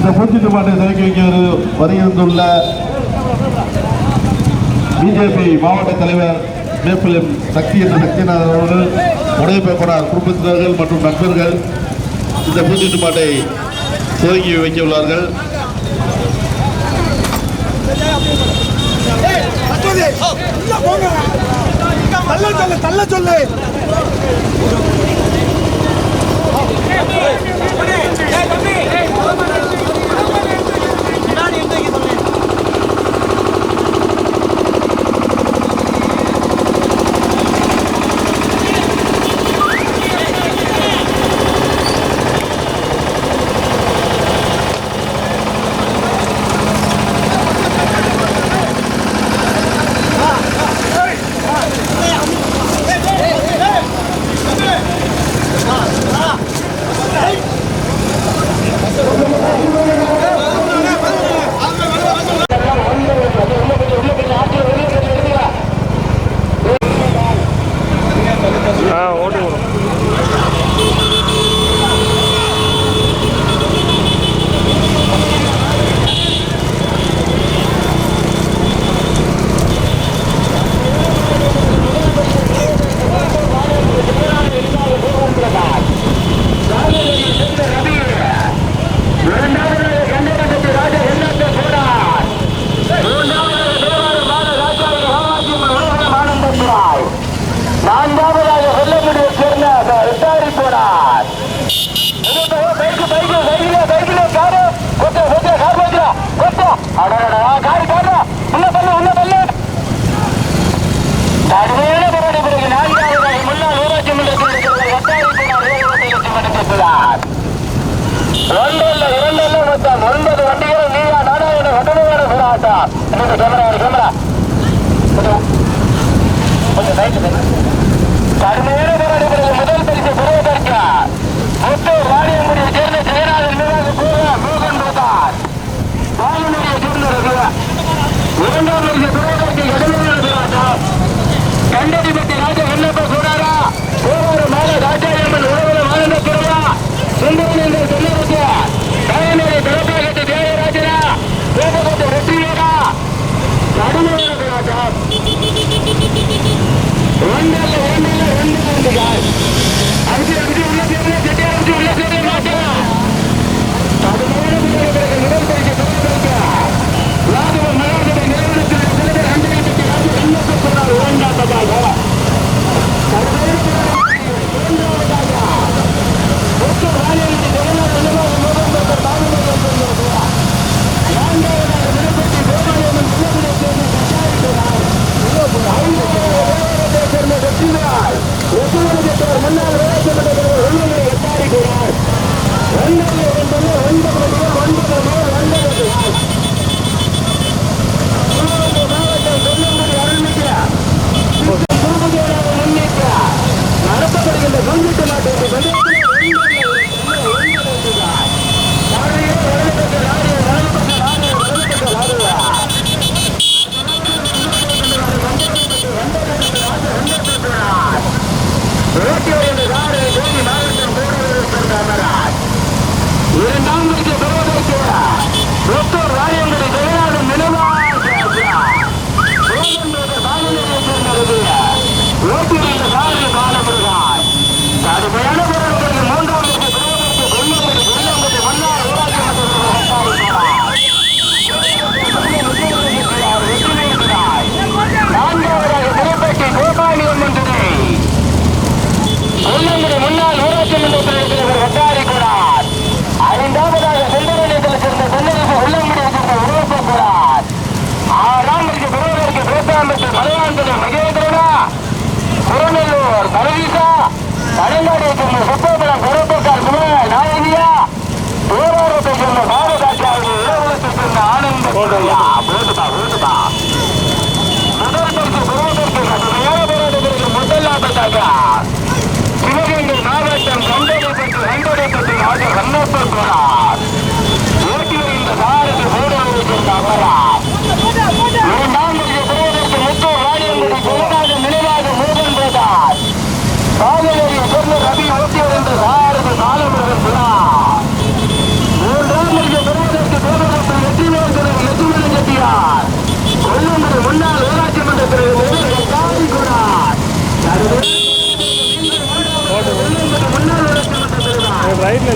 இந்த பூச்சிட்டு மாட்டை துவக்கி வைக்க வருகின்றுள்ள பிஜேபி மாவட்ட தலைவர் மேப்பிளம் சக்தி என்ற சக்திநாதன் அவர்கள் உடைய பேப்பரார் குடும்பத்தினர்கள் மற்றும் நண்பர்கள் இந்த பூச்சிட்டு மாட்டை துவக்கி வைக்க உள்ளார்கள் தள்ள சொல்லு தள்ள சொல்லு Hey, come here!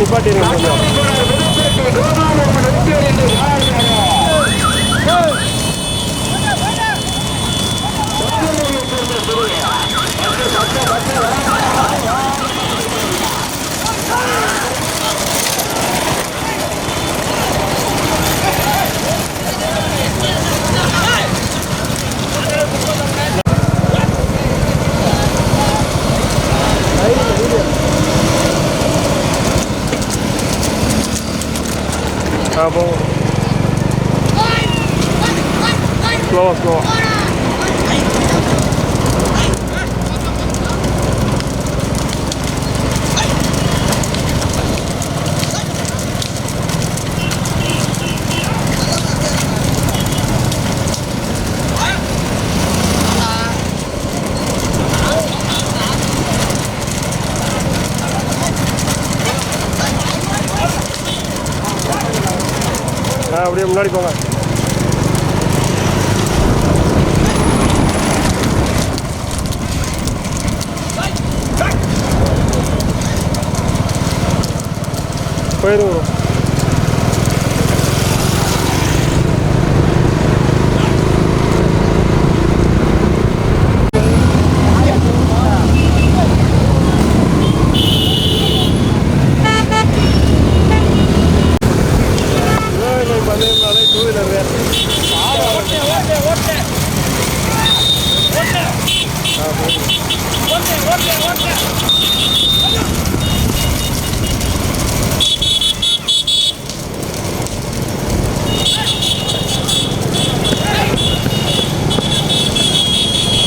பிரிவு ரைட்டில் நிப்பாட்டிடுங்க கொஞ்சம் ஆ போங்க ஸ்லோவா ஸ்லோவா ஆ அப்படியே முன்னாடி போங்க போயிருங்க bro. சிவகங்கை பந்தயம்னாலே டூ வீலர்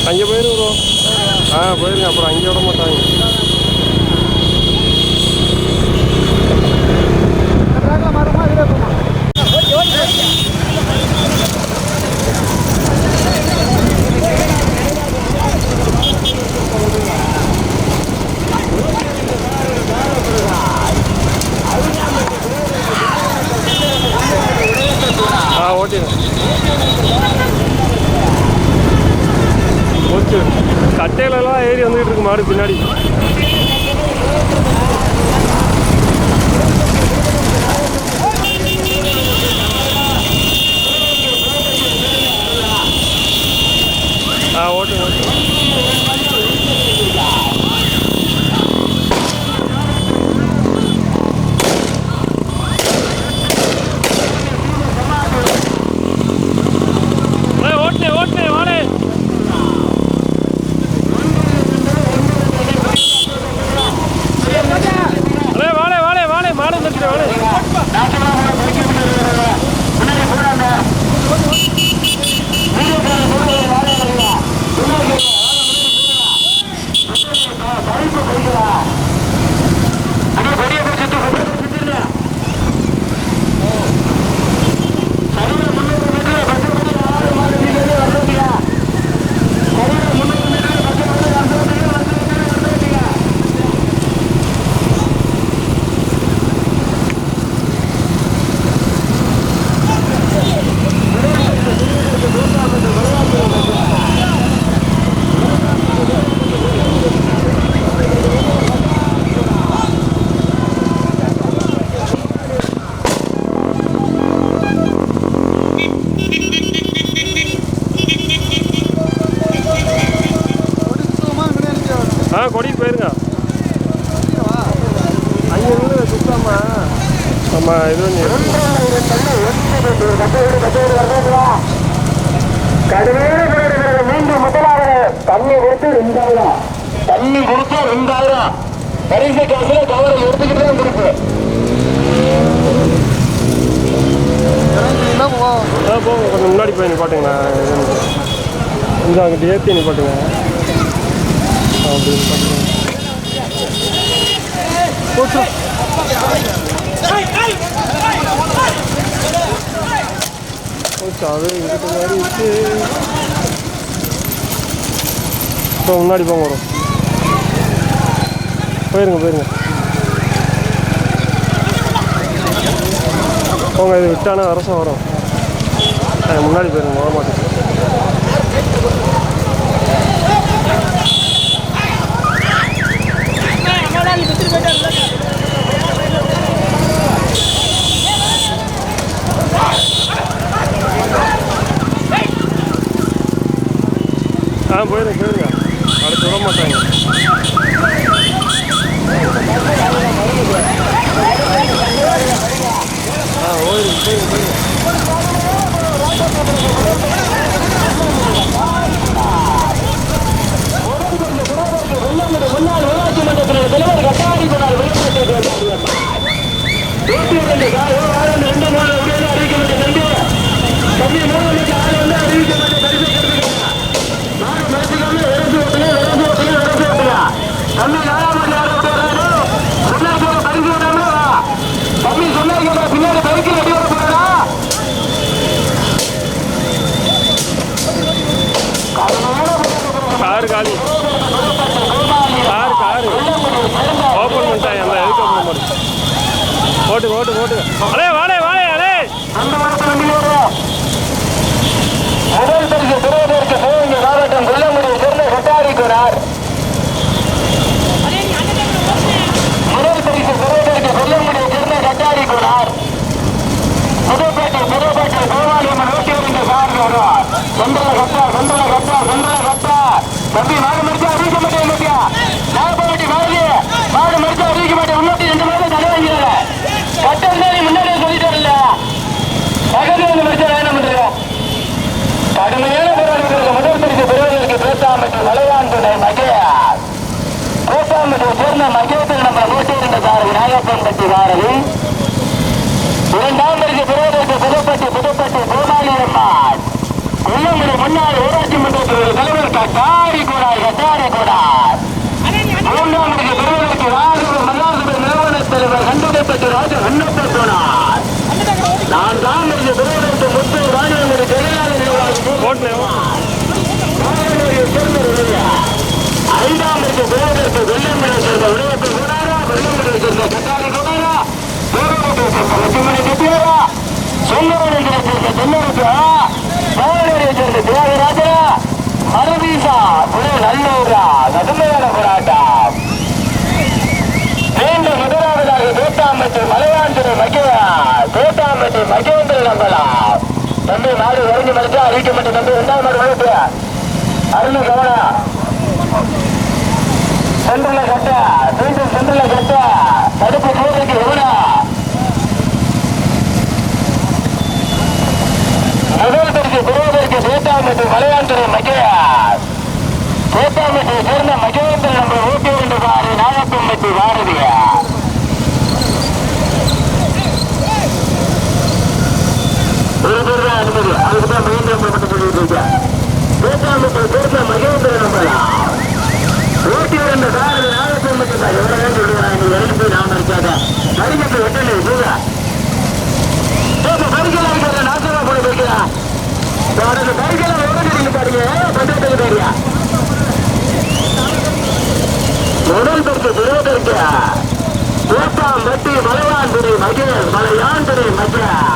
அங்கே போயிரு ப்ரோ ஆ போயிருங்க. அப்புறம் அங்கே விட மாட்டாங்க. ஆ ஓட்டிடுங்க ஓகே. கட்டையிலலாம் ஏறி வந்துகிட்டு இருக்கு மாடு பின்னாடி. சேர்த்து அங்கிட்டு ஏற்றி அப்படின்னு ஆ, அப்படி அது இதுக்கு மாதிரி இருக்கு இப்போ முன்னாடி போங்க வரும் போயிருங்க போயிருங்க போங்க இது விட்டானா அரசம் வரும். முன்னாடி போயிருங்க வர மாட்டேன் ஆ போயிருங்க போயிருங்க. அடுத்து விட மாட்டாங்க. ஆ ஓயிருங்க போயிருங்க போயிருங்க முன்னாள் ஊராட்சி மன்றத்தினுடைய தலைவர் கட்டாடி கொண்டார் வெளிப்பட்டு நூற்றி இரண்டு கார் ஆறு ரெண்டு மூணு அப்படின்னு அறிவிக்கப்பட்ட நன்றி தம்பி மூணு லட்சம் ஆள் வந்து அறிவிக்கப்பட்ட பரிசை கிடைச்சிருக்காங்க நாடு மறைச்சிக்காம விரசு ஓட்டுங்க விரசு ஓட்டுங்க விரசு ஓட்டுங்க தம்பி நாலாம் மணி நேரம் விட்டு வர்றாரு முன்னாடி போற பரிசு விடாம வா தம்பி சொன்னாங்க பின்னாடி பைக்கில் அடி வர போறா கார் காலி கார் கார் ஓப்பன் பண்ணிட்டாங்க அந்த எதுக்கு ஓப்பன் பண்ணு ஓட்டு ஓட்டு ஓட்டு அலே வாடே வாடே அலே அந்த மரத்தில் வண்டி வரும் முதல் பரிசு பெறுவதற்கு சிவகங்கை மாவட்டம் கொல்லமுடியை சேர்ந்த கொட்டாரி கோனார் முதல் பரிசு பெறுவதற்கு கொல்லமுடியை சேர்ந்த கட்டாரி கோனார் புதுப்பேட்டை புதுப்பேட்டை கோவாலியம்மன் நோக்கி வருகின்ற சார் வருவார் சொந்தல கட்டா சொந்தல கட்டா சொந்தல கட்டா தம்பி மாடு மடிச்சா அறிவிக்க மாட்டேன் மத்தியா நாகப்பட்டி மாடு மாடு மடிச்சா அறிவிக்க மாட்டேன் முன்னோட்டி ரெண்டு மாதம் தடை வாங்கிடல கட்டம் தான் முன்னாடியே சொல்லிட்டாருல்ல பக்கத்துல வந்து மடிச்சா என்ன பண்றது கடுமையான போராட்டங்களுக்கு முதல் பரிசு பெறுவதற்கு பேசாமட்டு வளையான் துணை மகையார் பேசாமட்டு சேர்ந்த மகேத்தில் நம்ம நூற்றி இரண்டு சார் விநாயகப்பன் பட்டி வாரதி இரண்டாம் பரிசு பெறுவதற்கு புதுப்பட்டி புதுப்பட்டி கோமாளி அம்மாள். கொல்லங்குடி முன்னாள் ஊராட்சி மன்றத்தில் தலைவர் கட்டாரி கூடார் கட்டாரி கூடார் மூன்றாம் பரிசு பெறுவதற்கு ராஜூர் மல்லாசுபை நிறுவன தலைவர் கண்டுடைப்பட்டு ராஜு அன்னப்ப சொன்னார் நான்காம் பரிசு பெறுவதற்கு முத்து ராஜகுடி ஜெகநாத நிர்வாகி ஓட்டுனேன் ஐந்தாம் பரிசு பெறுவதற்கு வெள்ளம் சேர்ந்த உலகத்தை தம்பி மாடு வரைஞ்சு மறைச்சா அறிவிக்க மாட்டேன் தம்பி ரெண்டாவது மாடு வளர்த்து அருண் கவனா. சென்ட்ரல கட்ட மீண்டும் சென்ட்ரல கட்ட தடுப்பு போதைக்கு எவனா முதல் பரிசு பெறுவதற்கு தோட்டாம்பட்டி மலையாண்டிரை மகிழார் தோட்டாம்பட்டியை சேர்ந்த மகேந்திர நம்பர் ஓட்டி இரண்டு பாரு நாகப்பம்பட்டி பாரதியா. ஒரு பேர் தான் அனுமதி. அதுக்கு தான் மகேந்திர மட்டும் சொல்லிட்டு இருக்கேன். தோட்டாம்பட்டியை சேர்ந்த மகேந்திர நம்பலாம் ஓட்டி இரண்டு பாரு நாகப்பம்பட்டி எவ்வளவு சொல்லுவேன் நீ இறங்கி போய் நாம இருக்காத மடிக்கட்டு வெட்டலை போதா பரிசெல்லாம் நாசமா போட போய்க்கிறா உனக்கு பரிசெல்லாம் ஓடுறீங்க பாருங்க. பஞ்சாயத்து பேரியா முதல் பரிசு பெறுவதற்கு தூத்தாம்பட்டி மலையாண்டுரை மகேஷ் மலையாண்டுரை மகேஷ்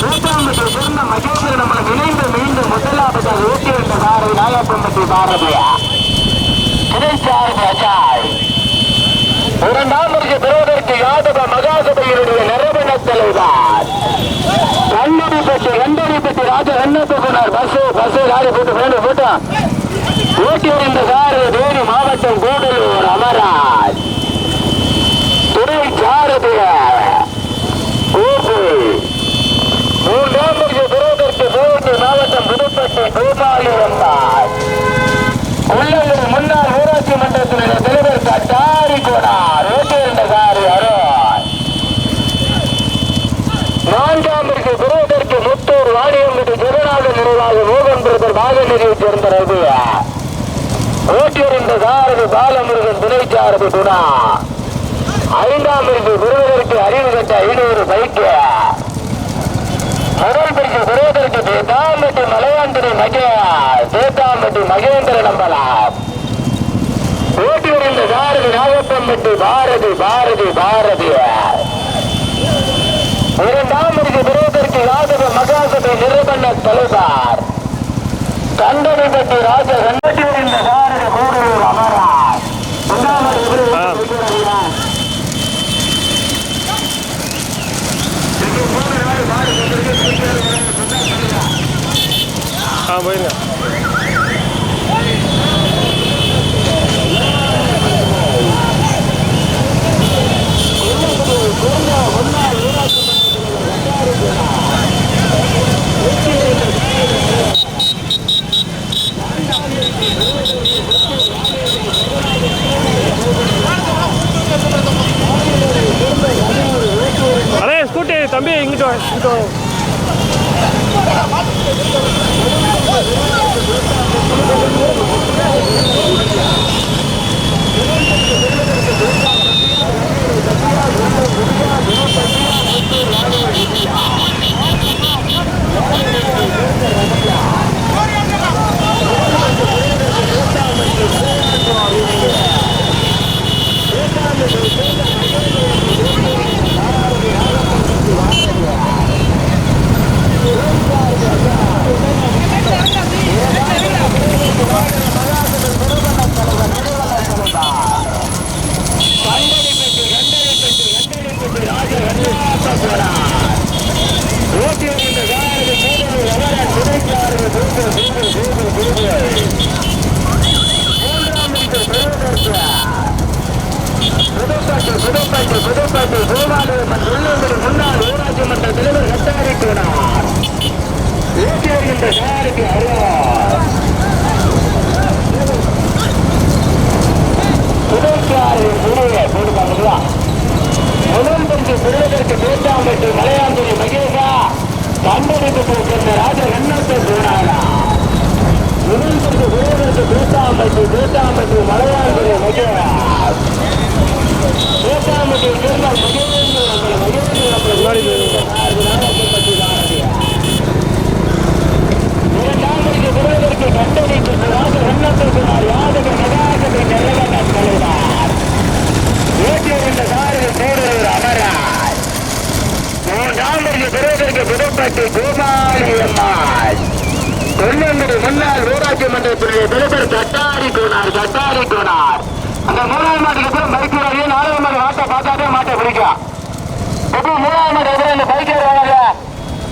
தூத்தாம்பட்டி சேர்ந்த மகேந்திர நம்மளை இணைந்து மீண்டும் முதலாவதாக ஊட்டி வந்த பாரதி நாயப்பம்பட்டி பாரதியா திரைச்சார்பு அஜாய் இரண்டாம் பரிசு பெறுவதற்கு யாதவ மகாசபையினுடைய நிறுவன தலைவர் கல்லூரி பெற்று கண்டறி பெற்று ராஜா என்ன கண்ணப்பனார் பஸ் பஸ் லாரி போட்டு வேணும் போட்டோம் ஓட்டி வருகின்ற சார் தேனி மாவட்டம் கூடலூர் அமராஜ். துணை சாரதிய மூன்றாம் பரிசு பெறுவதற்கு மாவட்டம் புதுப்பட்டி கோபாலி வந்தார் உள்ளங்கல் முன்னாள் ஊராட்சி மன்றத்தினுடைய தலைவர் கட்டாரி கோனார் ஓட்டி இருந்த சாரி அருண் நான்காம் பரிசு பெறுவதற்கு முத்தூர் வாணியம்பட்டி ஜெகநாத நிர்வாக மோகன் பிரதர் பாகநிதியைச் ஓட்டியிருந்த ரகுவா சாரதி பாலமுருகன் துணை சாரதி குணா ஐந்தாம் பரிசு பெறுவதற்கு அறிவு கட்ட ஐநூறு பைக்கு. முதல் பரிசு பெறுவதற்கு தேத்தாம்பட்டி மலையாந்திரி மகே தேத்தாம்பட்டி மகேந்திர நம்பலாம். ஓட்டியர் இந்த சாரதி நாகப்பம்பட்டி பாரதி பாரதி பாரதி. இரண்டாம் பரிசு பெறுவதற்கு யாதவ மகாசபை நிறுவன நிறுவன தலைவர் கண்டனைப்பட்டி ராஜா வெங்கடேஷ் இந்த 싫어요. இங்கிட்டு வா புதுப்பட்டு பூமாதேவன் உள்ளூர் முன்னாள் ஊராட்சி மன்ற தலைவர் கட்டாரி கூடார் ஊட்டி வருகின்ற சாருக்கு அறிவார் புதுக்காரின் குருவை போடுவாங்களா முதல் பரிசு பெறுவதற்கு பேட்டாம்பட்டு மலையாம்புரி மகேஷா கண்டறிந்து போகின்ற ராஜ எண்ணத்தை போனாரா முதல் பரிசு பெறுவதற்கு பேட்டாம்பட்டு பேட்டாம்பட்டு மலையாம்புரி மகேஷா பேட்டாம்பட்டு சேர்ந்த மகேந்திர மகேந்திர முன்னாடி கொல்லங்குடி முன்னாள் ஊராட்சி மன்றத்தினுடைய தலைவர் கட்டாரி கோனார் கட்டாரி கோனார். அந்த மூணாவது மாட்டுக்கு அப்புறம் பைக் வரையும் நாலாவது மாடு மாட்டை பார்த்தாதே மாட்டை பிடிக்கலாம் எப்போ மூணாவது மாடு எதிர இந்த பைக் ஏறுவாங்க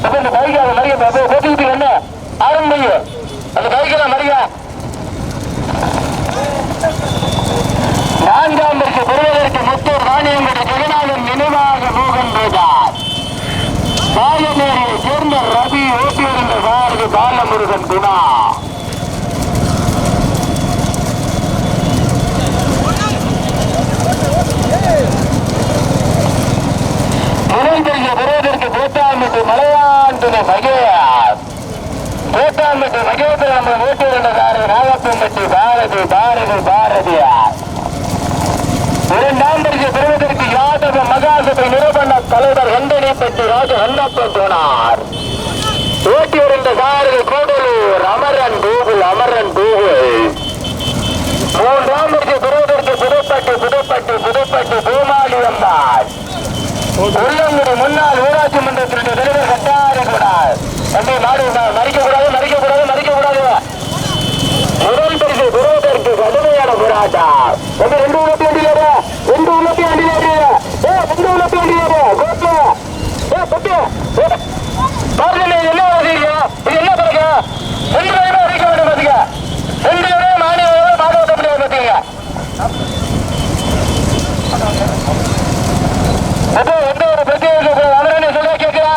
அப்போ இந்த பைக் அதை மறிய போட்டுக்கிட்டு என்ன? ஆரம்பிங்க அந்த பைக்கெல்லாம் மறிய நான்காம் பரிசு பெறுவதற்கு முத்தூர் ராணியம்பட்டி ஜெகநாதன் நினைவாக மோகன் ராஜார். பாலநேரியை சேர்ந்த ரவி ஓட்டியிருந்த சாரதி பாலமுருகன் குணா முதல் பெறுவதற்கு பேட்டாம்பட்டு மலையாண்டுன மகேயார் பேட்டாம்பட்டு மகேந்திர நம்ம ஓட்டியிருந்த சாரதி நாகப்பம்பட்டி பாரதி பாரதி பாரதியார் இரண்டாம் பரிசு பெறுவதற்கு யாதவ மகாசபை நிறுவன தலைவர் வெந்தனிப்பட்டி ராஜு ஹன்னப்பன் போனார். ஓட்டி வருந்த சாரதி கூடலூர் அமரன் கூகுள் அமரன் கூகுள் மூன்றாம் பரிசு பெறுவதற்கு புதுப்பட்டு புதுப்பட்டு புதுப்பட்டு பூமாலி வந்தார். உள்ளங்குடி முன்னாள் ஊராட்சி மன்றத்தினுடைய தலைவர் கட்டாரி கூடாது தம்பி மாடு மறிக்க கூடாது மறிக்க கூடாது மறிக்க கூடாது முதல் பரிசு பெறுவதற்கு கடுமையான போராட்டம் தம்பி ரெண்டு உள்ளத்தி வண்டியில ரெண்டு உள்ளத்தி வண்டியில ஏ ரெண்டு உள்ளத்தி வண்டியில கோட்டு ஏ பட்டு பாருங்க இது என்ன வசதிங்க இது என்ன பிறகு ரெண்டு பேருமே அடிக்க வேண்டும் பாத்தீங்க ரெண்டு பேருமே மாநில மாடு ஓட்ட முடியாது பாத்தீங்க அப்போ எந்த ஒரு பிரச்சனையும் இருக்கக்கூடாது அவரே சொல்ல கேட்கிறா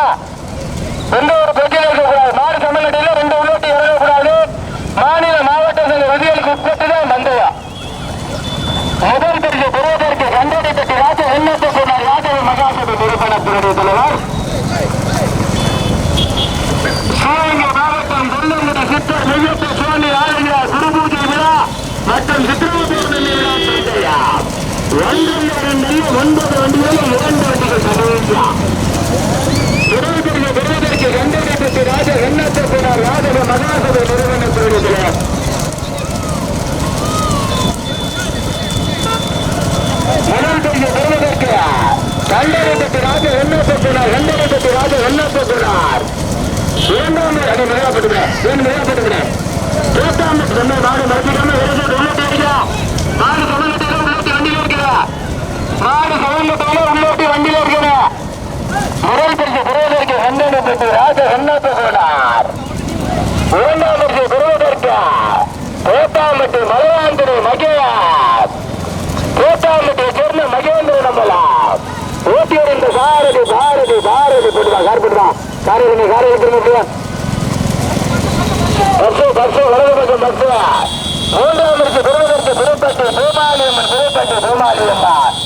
எந்த ஒரு பிரச்சனையும் இருக்கக்கூடாது மாடு தமிழ்நாட்டில் ரெண்டு உள்ளோட்டி இறங்கக்கூடாது மாநில மாவட்ட சங்க விதிகளுக்கு உட்பட்டு தான் பந்தயம் முதல் பரிசு பெறுவதற்கு கண்டடிப்பட்டி ராஜ எண்ணத்தை சொன்னார் யாதவ மகாசபை நிறுவனத்தினுடைய தலைவர் சிவகங்கை மாவட்டம் கொல்லங்குடி சித்தர் மையத்தை சுவாமி ஆலய குருபூஜை விழா மற்றும் சித்திரவூர் விழா இரண்டு ஒன்பது வண்டிகளும் இரண்டு வண்டிகள் சதவீதா பெறுவதற்கு பெறுவதற்கு கண்டடிப்பட்டி ராஜ எண்ணத்தை சொன்னார் யாதவ மகாசபை நிறுவனத்தினுடைய தலைவர் முதல் பரிசு பெறுவதற்கு கண்டறிப்பட்டு ராஜ எண்ணப்பட்டுனார் கண்டறிப்பட்டு ராஜ எண்ணப்பட்டுனார் இரண்டாம் அணி போட்டுக்கிறேன் வேணும் போட்டுக்கிறேன் தோட்டாம சொன்ன மாடு மறுத்திக்காம விரைவில் உள்ளோட்டி அடிக்கலாம் மாடு சமங்கட்டால உள்ளோட்டி வண்டியில இருக்கிற மாடு சமங்கட்டால உள்ளோட்டி வண்டியில இருக்கிற முதல் பரிசு பெறுவதற்கு ஹண்டனை பெற்று ராஜ ஹன்னாத்த போனார் இரண்டாம் பரிசு பெறுவதற்கு தோட்டாமட்டு மலையாந்திரி மகேயார் தோட்டாமட்டை சேர்ந்த மகேந்திர நம்பலாம் ஓட்டியர் இந்த சாரதி பாரதி பாரதி போட்டுதான் கார் போட்டுதான் காரை நீ காரை எடுத்து பஸ்ஸு பஸ்ஸு வலது பக்கம் பஸ்ஸு மூன்றாம் இருக்கு பெறுவதற்கு புதுப்பட்டு பூமாலியம்மன் புதுப்பட்டு பூமாலியம்மன்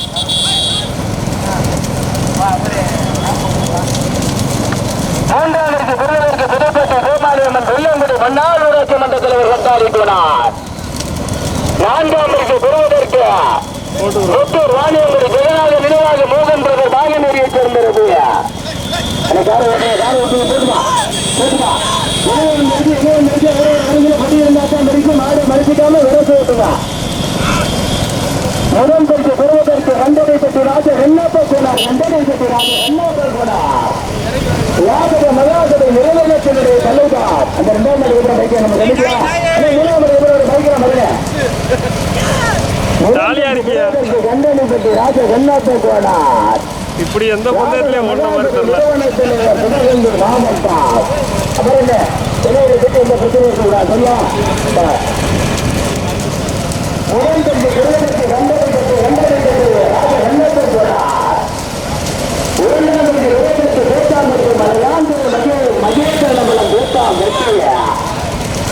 மூன்றாம் இருக்கு பெறுவதற்கு புதுப்பட்டு பூமாலியம்மன் வெள்ளங்குடி மன்னார் ஊராட்சி மன்ற தலைவர் சட்டாரி போனார் நான்காம் இருக்கு பெறுவதற்கு முத்தூர் வாணியங்குடி ஜெகநாத நினைவாக மோகன் பிரதர் முதல் பரிசு பெறுவதற்கு கண்டனை பற்றி ராஜ வெண்ணப்ப போனார் கண்டனை பற்றி ராஜ வெண்ணப்ப போனார் யாதவ மகாசபை நிறைவேற்றத்தினுடைய தலைவர் அந்த ரெண்டாம் மணி எதிர பைக்கை நம்ம கண்டிக்கலாம் மூணாம் மணி எதிர பைக்கிற மருங்க ஜாலியா இருக்கியா?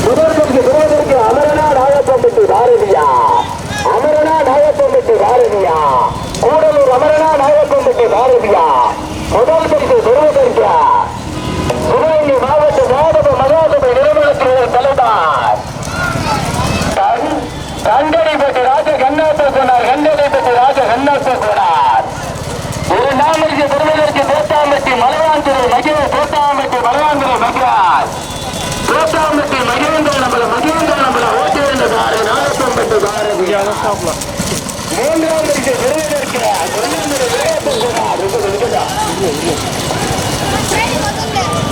கண்டனை பற்றி ராஜ வெண்ணப்ப பாரதியா. அமரனா பாரதியா. கூடலூர் அமரனா நாயக்கம்பட்டி பாரதியா முதல் பரிசு பெறுவதற்கு சிவகங்கை மாவட்ட மாவட்ட மகாசபை நிறுவனத்தினர் தலைவர் கண்- கண்டனைப்பட்டி ராஜ கண்ணாத்த சொன்னார் கண்டனைப்பட்டி ராஜ கண்ணாத்த சொன்னார் ஒரு நாளைக்கு பெறுவதற்கு தோட்டாம்பட்டி மலையாந்திரை மகிழ தோட்டாம்பட்டி மலையாந்திரை மகிழார் தோட்டாம்பட்டி மகேந்திர நம்மள மகேந்திர நம்மள ஓட்டி இருந்த சாரு நாயக்கம்பட்டி பாரதி மூன்றாம் பரிசு பெறுவதற்கு கொல்லம்புரி விளையாட்டு சொன்னார்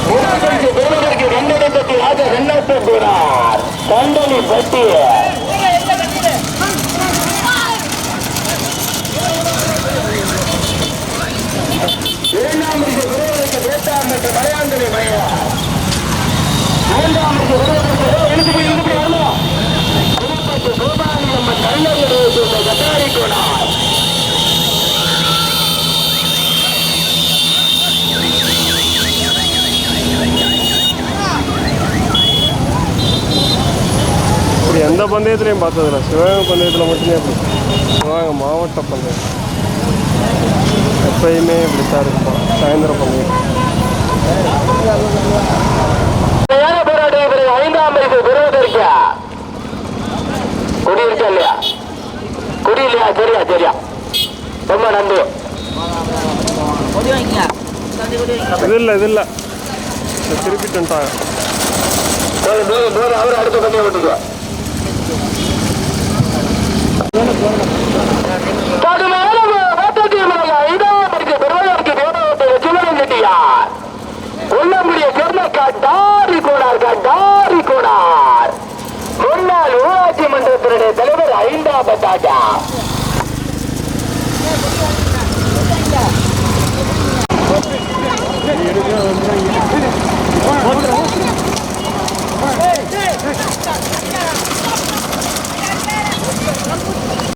முதல் பரிசு பெறுவதற்கு கண்டனி இரண்டாம் பரிசு பெறுவதற்கு வேட்டாம் மற்றும் மலையாண்டனை மையா மூன்றாம் பரிசு பெறுவதற்கு எழுத்து போய் எழுத்து போய் வரணும் புதுப்பட்டு கோபாலி அம்மன் கண்ணகிரி சேர்ந்த கட்டாரி கோனார் இப்படி எந்த பந்தயத்துலையும் பார்த்ததில்ல. சிவகங்கை பந்தயத்தில் மட்டுமே அப்படி. சிவகங்கை மாவட்ட பந்தயம். எப்பயுமே இப்படி தான் இருக்குப்பா சாயந்தரம் பந்தயம் ஐந்தாம் பரிசு பெறுவதற்கு? குடி இருக்கா இல்லையா? குடி இல்லையா சரியா சரியா. ரொம்ப நன்றி. இது இல்லை இது இல்லை. திருப்பிட்டு அவர் அடுத்த பந்தயம் விட்டுக்கோ கடுமையான வேட்டத்தை முறையில் ஐந்தாம் பரிசு பெறுவதற்கு வேதவத்தை சிவனம் கட்டியார் உள்ளங்குடிய சேர்ந்த கட்டாரி கோடார் கட்டாரி கோடார் முன்னாள் ஊராட்சி மன்றத்தினுடைய தலைவர் ஐந்தாம் பட்டாஜா